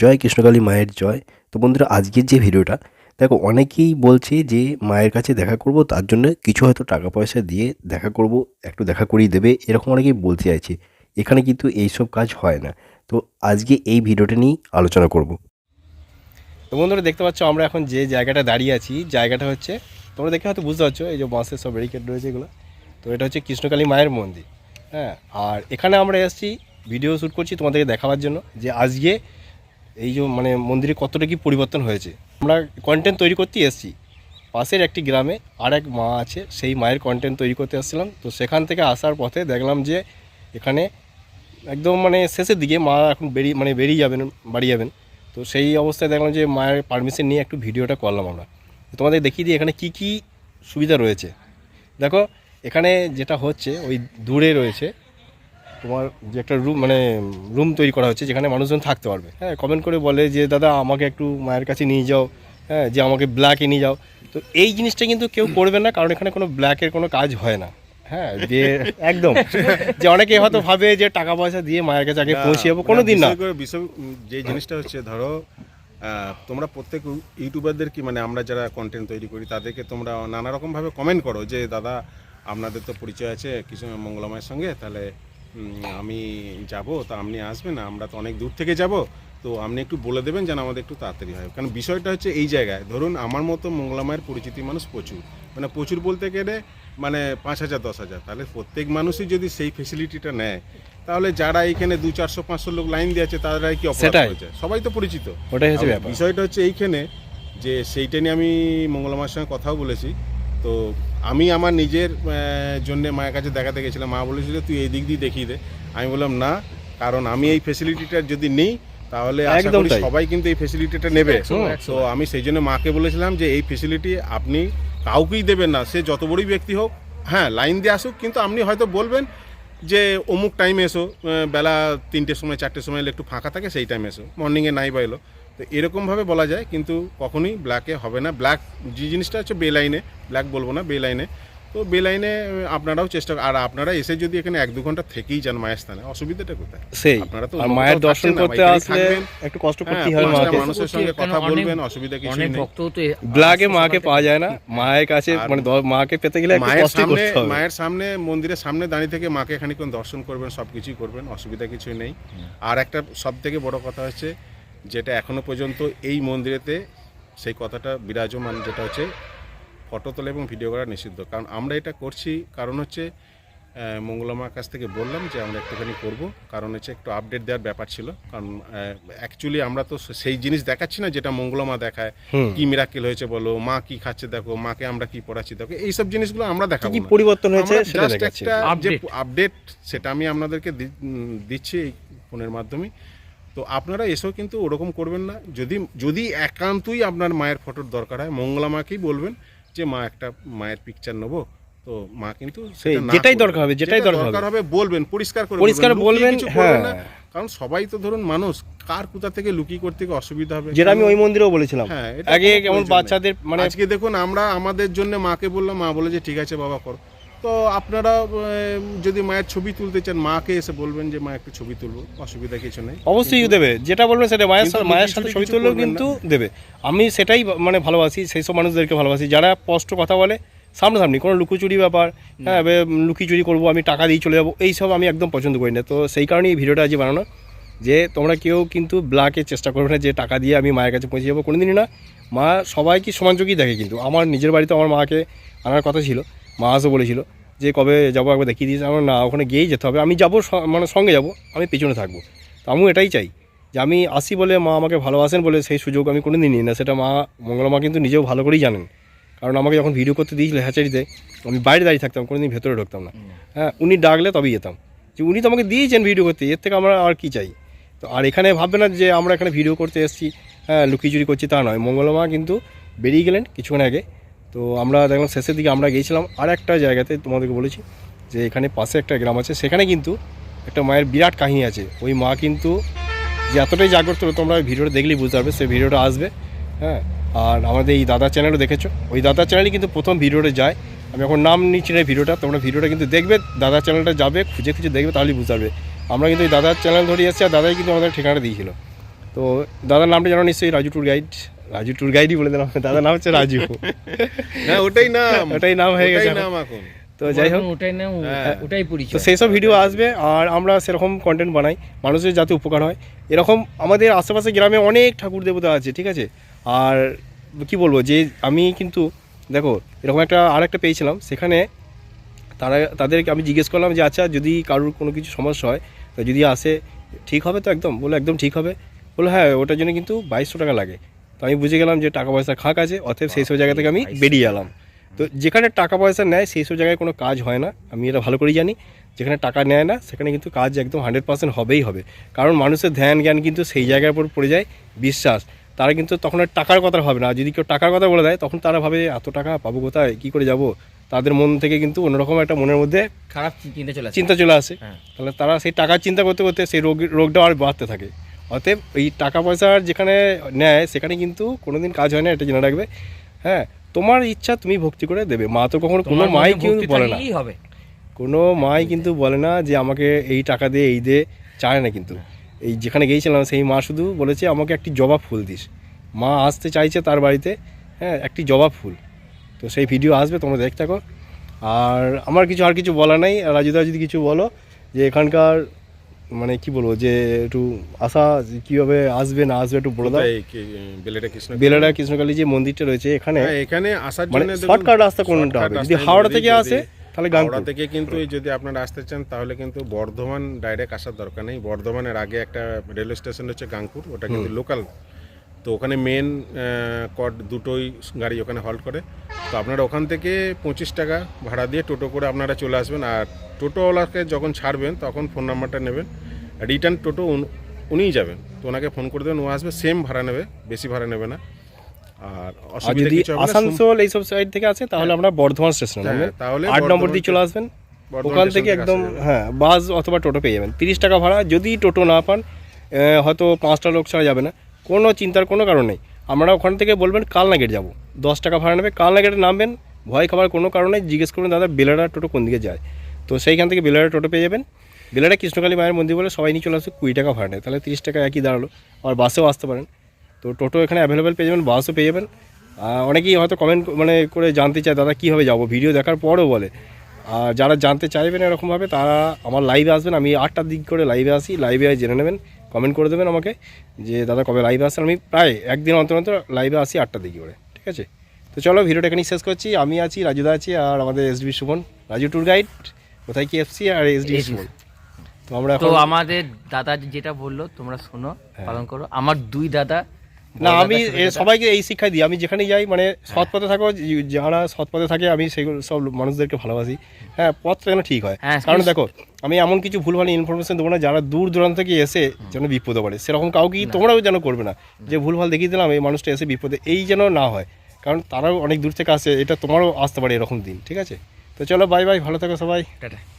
জয় কৃষ্ণকালী মায়ের জয়। তো বন্ধুরা, আজকের যে ভিডিওটা, দেখো অনেকেই বলছে যে মায়ের কাছে দেখা করব, তার জন্য কিছু হয়তো টাকা পয়সা দিয়ে দেখা করব, একটু দেখা করিয়ে দেবে, এরকম অনেকেই বলতে চাইছে। এখানে কিন্তু এইসব কাজ হয় না। তো আজকে এই ভিডিওটা নিয়েই আলোচনা করব। তো বন্ধুরা, দেখতে পাচ্ছ আমরা এখন যে জায়গাটা দাঁড়িয়ে আছি, জায়গাটা হচ্ছে, তোমরা দেখে হয়তো বুঝতে পারছ, এই যে বাঁশের সব ব্যারিকেড রয়েছে এগুলো। তো এটা হচ্ছে কৃষ্ণকালী মায়ের মন্দির হ্যাঁ? আর এখানে আমরা এসেছি ভিডিও শ্যুট করছি তোমাদেরকে দেখাবার জন্য যে আজকে এই যে মানে মন্দিরে কতটা কি পরিবর্তন হয়েছে? আমরা কন্টেন্ট তৈরি করতেই এসেছি। পাশের একটি গ্রামে আর এক মা আছে, সেই মায়ের কন্টেন্ট তৈরি করতে এসেছিলাম। তো সেখান থেকে আসার পথে দেখলাম যে এখানে একদম মানে শেষের দিকে মা এখন বেরিয়ে মানে বেরিয়ে যাবেন, বাড়ি যাবেন। তো সেই অবস্থায় দেখলাম যে মায়ের পারমিশন নিয়ে একটু ভিডিওটা করলাম আমরা। তোমাদের দেখিয়ে দিই এখানে কি কি সুবিধা রয়েছে। দেখো, এখানে যেটা হচ্ছে, ওই দূরে রয়েছে তোমার যে একটা রুম মানে রুম তৈরি করা হচ্ছে যেখানে মানুষজন থাকতে পারবে। হ্যাঁ কমেন্ট করে বলে যে দাদা আমাকে একটু মায়ের কাছে নিয়ে যাও। হ্যাঁ যে আমাকে ব্ল্যাকে নিয়ে যাও। তো এই জিনিসটা কিন্তু কেউ করবে না কারণ এখানে কোনো ব্ল্যাকের কোনো কাজ হয় না। হ্যাঁ যে একদম। যে অনেকে হয়তো ভাবে যে টাকা পয়সা দিয়ে মায়ের কাছে আগে পৌঁছে যাব কোনো দিন না। বিষয় যে জিনিসটা হচ্ছে ধরো তোমরা প্রত্যেক ইউটিউবারদের কি মানে আমরা যারা কন্টেন্ট তৈরি করি তাদেরকে তোমরা নানা রকম ভাবে কমেন্ট করো যে দাদা আপনাদের তো পরিচয় আছে কিছু মঙ্গলামায়ের সঙ্গে তাহলে আমি যাব তা আপনি আসবেন আমরা তো অনেক দূর থেকে যাব তো আপনি একটু বলে দেবেন যেন আমাদের একটু তাড়াতাড়ি হয়। কারণ বিষয়টা হচ্ছে এই জায়গায় ধরুন আমার মতো মঙ্গলামায়ের পরিচিতি মানুষ প্রচুর। মানে প্রচুর বলতে গেলে মানে পাঁচ হাজার দশ হাজার। তাহলে প্রত্যেক মানুষই যদি সেই ফেসিলিটিটা নেয় তাহলে যারা এখানে দু চারশো পাঁচশো লোক লাইন দিয়ে আছে তারা কি অপরাধ। করেছে? সবাই তো পরিচিত। ওটাই হচ্ছে বিষয়টা হচ্ছে এইখানে যে সেইটা নিয়ে আমি মঙ্গলমার সঙ্গে কথাও বলেছি তো আমি আমার নিজের জন্য মায়ের কাছে দেখাতে গেছিলাম। মা বলেছিল তুই এই দিক দিয়ে দেখিয়ে দে। আমি বললাম না কারণ আমি এই ফেসিলিটিটা যদি নিই তাহলে একদম সবাই কিন্তু এই ফেসিলিটিটা নেবে। তো আমি সেই জন্য মাকে বলেছিলাম যে এই ফেসিলিটি আপনি কাউকেই দেবেন না। সে যত বড়ই ব্যক্তি হোক হ্যাঁ লাইন দিয়ে আসুক কিন্তু আপনি হয়তো বলবেন যে অমুক টাইমে এসো। বেলা তিনটের সময় চারটের সময় একটু ফাঁকা থাকে সেই টাইমে এসো। মর্নিংয়ে নাই বা এলো। তো এরকমভাবে বলা যায় কিন্তু কখনোই ব্ল্যাকে হবে না। ব্ল্যাক যে জিনিসটা হচ্ছে বে লাইনে ব্ল্যাক বলব না বে লাইনে। তো বে লাইনে আপনারাও চেষ্টা আর আপনারা এসে যদি এখানে এক দু ঘণ্টা থেকেই যান মায়ের স্থানে অসুবিধাটা কোথায়? সেই আপনারা তো মায়ের দর্শন করতে আসলে একটু কষ্ট হ্যাঁ, করতেই হবে পাঁচটা মাকে। মানুষের সঙ্গে কথা বলবেন অসুবিধা অনেক নেই। ভক্ত তো এ- ব্ল্যাকে মাকে পাওয়া যায় না। মায়ের কাছে মানে মাকে পেতে গেলে একটু মায়ের কষ্ট সামনে করতে হবে। মায়ের সামনে মন্দিরের সামনে দাঁড়িয়ে থেকে মাকে খানিক্ষণ দর্শন করবেন সবকিছুই করবেন অসুবিধা কিছুই নেই। আর একটা সব থেকে বড় কথা হচ্ছে যেটা এখনও পর্যন্ত এই মন্দিরেতে সেই কথাটা বিরাজমান যেটা হচ্ছে ফটো তোলা এবং ভিডিও করা নিষিদ্ধ। কারণ আমরা এটা করছি কারণ হচ্ছে মঙ্গলামার কাছ থেকে বললাম যে আমরা একটুখানি করব। কারণ হচ্ছে একটু আপডেট দেওয়ার ব্যাপার ছিল। কারণ অ্যাকচুয়ালি আমরা তো সেই জিনিস দেখাচ্ছি না যেটা মঙ্গলামা দেখায়। কি মিরাকেল হয়েছে বলো? মা কি খাচ্ছে দেখো? মাকে আমরা কি পড়াচ্ছি দেখো? এইসব জিনিসগুলো আমরা দেখাবো কি পরিবর্তন হয়েছে আমরা সেটা একটা যে আপডেট সেটা আমি আপনাদেরকে দিচ্ছি এই ফোনের মাধ্যমে। তো আপনারা এসেও কিন্তু ওরকম করবেন না। যদি যদি একান্তই আপনার মায়ের ফটোর দরকার হয় মঙ্গলা মাকেই বলবেন যে মা একটা মায়ের পিকচার নেব? তো মা কিন্তু যেটাই দরকার হবে, যেটাই দরকার হবে। বলবেন পরিষ্কার করে পরিষ্কার বলবেন। হ্যাঁ। কারণ সবাই তো ধরুন মানুষ কার কোথা থেকে লুকিয়ে করতে গিয়ে অসুবিধা হবে? যেটা আমি ওই মন্দিরেও বলেছিলাম। হ্যাঁ, আগে কেমন বাচ্চাদের মানে আজকে দেখুন আমরা আমাদের জন্য মাকে বললাম মা বলে যে ঠিক আছে বাবা করো। তো আপনারা যদি মায়ের ছবি তুলতে চান মাকে এসে বলবেন যে মা একটু ছবি তুলবো অসুবিধা কিছু নেই। অবশ্যই দেবে। যেটা বলবেন সেটা মায়ের সাথে মায়ের সাথে ছবি তুললেও কিন্তু দেবে। আমি সেটাই মানে ভালোবাসি সেই সব মানুষদেরকে ভালোবাসি। যারা স্পষ্ট কথা বলে সামনাসামনি কোনো লুকোচুরি ব্যাপার হ্যাঁ লুকিচুরি করব আমি টাকা দিয়ে চলে যাব এই সব আমি একদম পছন্দ করি না। তো সেই কারণেই এই ভিডিওটা আজ বানানো যে তোমরা কেউ কিন্তু ব্লাকে চেষ্টা করবে না যে টাকা দিয়ে আমি মায়ের কাছে পৌঁছে যাব কোনোদিনই না। মা সবাইকে সমানযোগী দেখে কিন্তু। আমার নিজের বাড়িতে আমার মাকে আনার কথা ছিল। মা আসও বলেছিল যে কবে যাব একবার দেখিয়ে দিয়েছে। আমার, না, ওখানে গিয়েই যেতে হবে। আমি যাব মানে সঙ্গে যাব, আমি পেছনে থাকব। তো আমিও এটাই চাই যে আমি আসি বলে মা আমাকে ভালোবাসেন বলে সেই সুযোগ আমি কোনো দিন নিই না। সেটা মা, মঙ্গলা মা কিন্তু নিজেও ভালো করেই জানেন। কারণ আমাকে যখন ভিডিও করতে দিয়েছিল হ্যাচারিতে, আমি বাইরে দাঁড়িয়ে থাকতাম কোনো দিন ভেতরে ঢুকতাম না। হ্যাঁ উনি ডাকলে তবেই যেতাম। যে উনি তো আমাকে দিয়েছেন ভিডিও করতে, এর থেকে আমরা আর কি চাই? তো আর এখানে ভাববে না যে আমরা এখানে ভিডিও করতে এসেছি হ্যাঁ লুকিচুরি করছি তা নয়। মঙ্গলা মা কিন্তু বেরিয়ে গেলেন কিছুক্ষণ আগে। তো আমরা দেখলাম শেষের দিকে আমরা গিয়েছিলাম আর একটা জায়গাতে তোমাদেরকে বলেছি যে এখানে পাশে একটা গ্রাম আছে। সেখানে কিন্তু একটা মায়ের বিরাট কাহিনী আছে। ওই মা কিন্তু যে এতটাই জাগ্রত, তোমরা ভিডিওটা দেখলেই বুঝতে পারবে, সেই ভিডিওটা আসবে হ্যাঁ? আর আমাদের এই দাদা চ্যানেলও দেখেছ। ওই দাদা চ্যানেলই কিন্তু প্রথম ভিডিওটা যায়। আমি এখন নাম নিচ্ছি না ভিডিওটা, তোমরা ভিডিওটা কিন্তু দেখবে, দাদা চ্যানেলটা যাবে, খুঁজে খুঁজে দেখবে, তাহলেই বুঝতে পারবে। আমরা কিন্তু এই দাদার চ্যানেল ধরে এসেছি আর দাদাই কিন্তু আমাদের ঠিকানা দিয়েছিল। তো তো দাদার নামটা জানো নিশ্চয়ই Raju tour guide Raju tour গাইডই বলে দিলাম। দাদা নাম হচ্ছে রাজু। না ওটাই নাম। ওটাই নাম হয়ে গেছে নাম এখন। তো যাই হোক। ওটাই না হ্যাঁ। ওটাই তো পরিচয় সেই সব ভিডিও আসবে আর আমরা সেরকম কন্টেন্ট বানাই। মানুষের যাতে উপকার হয়। এরকম আমাদের আশেপাশে গ্রামে অনেক ঠাকুর দেবতা আছে ঠিক আছে? আর কি বলব যে আমি কিন্তু দেখো এরকম একটা আর একটা পেয়েছিলাম। সেখানে তারা তাদেরকে আমি জিজ্ঞেস করলাম যে আচ্ছা যদি কারোর কোনো কিছু সমস্যা হয় তো যদি আসে ঠিক হবে তো একদম? বলে একদম ঠিক হবে। বলে হ্যাঁ ওটার জন্য কিন্তু বাইশশো টাকা লাগে। তো আমি বুঝে গেলাম যে টাকা পয়সা খাক আছে অতএব সেই সব জায়গা থেকে আমি বেরিয়ে এলাম। তো যেখানে টাকা পয়সা নেয় সেই সব জায়গায় কোনো কাজ হয় না। আমি এটা ভালো করেই জানি। যেখানে টাকা নেয় না সেখানে কিন্তু কাজ একদম হান্ড্রেড পার্সেন্ট হবেই হবে। কারণ মানুষের ধ্যান জ্ঞান কিন্তু সেই জায়গার উপর পড়ে যায় বিশ্বাস। তারা কিন্তু তখন আর টাকার কথা ভাবে না। যদি কেউ টাকার কথা বলে দেয় তখন তারা ভাবে এত টাকা পাবো কোথায়? কী করে যাব? তাদের মন থেকে কিন্তু অন্যরকম একটা মনের মধ্যে খারাপ চিন্তা চলে চিন্তা চলে আসে। হ্যাঁ। তাহলে তারা সেই টাকার চিন্তা করতে করতে সেই রোগ রোগটা আর বাড়তে থাকে। অতএব এই টাকা পয়সার যেখানে নেয় সেখানে কিন্তু কোনোদিন কাজ হয় না এটা জেনে রাখবে। হ্যাঁ তোমার ইচ্ছা তুমি ভক্তি করে দেবে। মা তো কখনো কোনো মাই কিন্তু বলে না। হবে। কোনো মাই কিন্তু বলে না যে আমাকে এই টাকা দিয়ে এই দে চায় না কিন্তু। এই যেখানে গিয়েছিলাম সেই মা শুধু বলেছে আমাকে একটি জবা ফুল দিস। মা আসতে চাইছে তার বাড়িতে হ্যাঁ একটি জবা ফুল। তো সেই ভিডিও আসবে তোমরা দেখতে থাকো। আর আমার কিছু আর কিছু বলা নাই। রাজুদা যদি কিছু বলো যে এখানকার মানে কি বলব যে একটু আশা কীভাবে আসবে না আসবে একটু বলে দাও। বেলেটা কৃষ্ণকালী যে মন্দিরটা রয়েছে এখানে হ্যাঁ, এখানে আসার মানে জন্য শর্টকাট রাস্তা কোনটা হবে? যদি হাওড়া থেকে আসে তাহলে হাওড়া থেকে কিন্তু যদি আপনারা আসতে চান তাহলে কিন্তু বর্ধমান ডাইরেক্ট আসার দরকার নেই। বর্ধমানের আগে একটা রেলওয়ে স্টেশন হচ্ছে গাংপুর ওটা কিন্তু লোকাল তো ওখানে মেন কট দুটোই গাড়ি ওখানে হল্ট করে। তো আপনারা ওখান থেকে পঁচিশ টাকা ভাড়া দিয়ে টোটো করে আপনারা চলে আসবেন আর টোটোওয়ালাকে যখন ছাড়বেন তখন ফোন নাম্বারটা নেবেন। রিটার্ন টোটো উন- উনিই যাবেন। তো ওনাকে ফোন করে দেবেন ও আসবে সেম ভাড়া নেবে বেশি ভাড়া নেবে না। আর অসুবিধা কিছু হবে আসানসোল এইসব সাইড থেকে আসে তাহলে আমরা বর্ধমান স্টেশন হ্যাঁ, তাহলে আট নম্বর দিয়ে চলে আসবেন। ওখান থেকে একদম হ্যাঁ বাস অথবা টোটো পেয়ে যাবেন। তিরিশ টাকা ভাড়া যদি টোটো না পান হয়তো পাঁচটা লোক ছাড়া যাবে না। কোনো চিন্তার কোনো কারণ নেই। আমরা ওখান থেকে বলবেন কালনা গেট যাব। দশ টাকা ভাড়া নেবে কালনা গেটে নামবেন, ভয় খাবার কোনো কারণে জিজ্ঞেস করবেন, দাদা, বেলারা টোটো কোন দিকে যায়? তো সেইখান থেকে বেলারা টোটো পেয়ে যাবেন। বেলারা কৃষ্ণকালী মায়ের মন্দির বলে সবাই নিয়ে চলে আসবে কুড়ি টাকা ভাড়া নেয়। তাহলে তিরিশ টাকা একই দাঁড়াল। আর বাসেও আসতে পারেন। তো টোটো এখানে অ্যাভেলেবেল পেয়ে যাবেন, বাসও পেয়ে যাবেন। অনেকেই হয়তো কমেন্ট মানে করে জানতে চায়, দাদা কীভাবে যাব? ভিডিও দেখার পরও বলে। আর যারা জানতে চাইবেন এরকমভাবে, তারা আমার লাইভে আসবেন। আমি আটটার দিক করে লাইভে আসি। লাইভে জেনে নেবেন। কমেন্ট করে দেবেন আমাকে যে দাদা কবে লাইভে আসেন আমি প্রায় একদিন অন্তর অন্তর লাইভে আসি আটটার দিকে করে ঠিক আছে? তো চলো ভিডিওটা এখানেই শেষ করছি। আমি আছি রাজুদা আছি আর আমাদের SD Suman. Raju tour guide কোথায় কি এফসি আর এসডি সুমন? তো আমরা তো আমাদের দাদা যেটা বলল তোমরা শোনো পালন করো। আমার দুই দাদা না আমি। সবাইকে এই শিক্ষা দিই। আমি যেখানে যাই মানে সৎ পথে থাকো যারা সৎ পথে থাকে আমি সেগুলো সব মানুষদেরকে ভালোবাসি। হ্যাঁ পথটা যেন ঠিক হয়। হ্যাঁ, কারণ দেখো আমি এমন কিছু ভুলভাল ইনফরমেশন দেবো না যারা দূর দূরান্ত থেকে এসে যেন বিপদে পড়ে। সেরকম কাউকে তোমরাও যেন করবে না। যে ভুলভাল দেখিয়ে দিলাম এই মানুষটা এসে বিপদে এই যেন না হয়। কারণ তারাও অনেক দূর থেকে আসে এটা তোমারও আসতে পারে এরকম দিন ঠিক আছে? তো চলো বাই বাই ভালো থাকো সবাই। টাটা।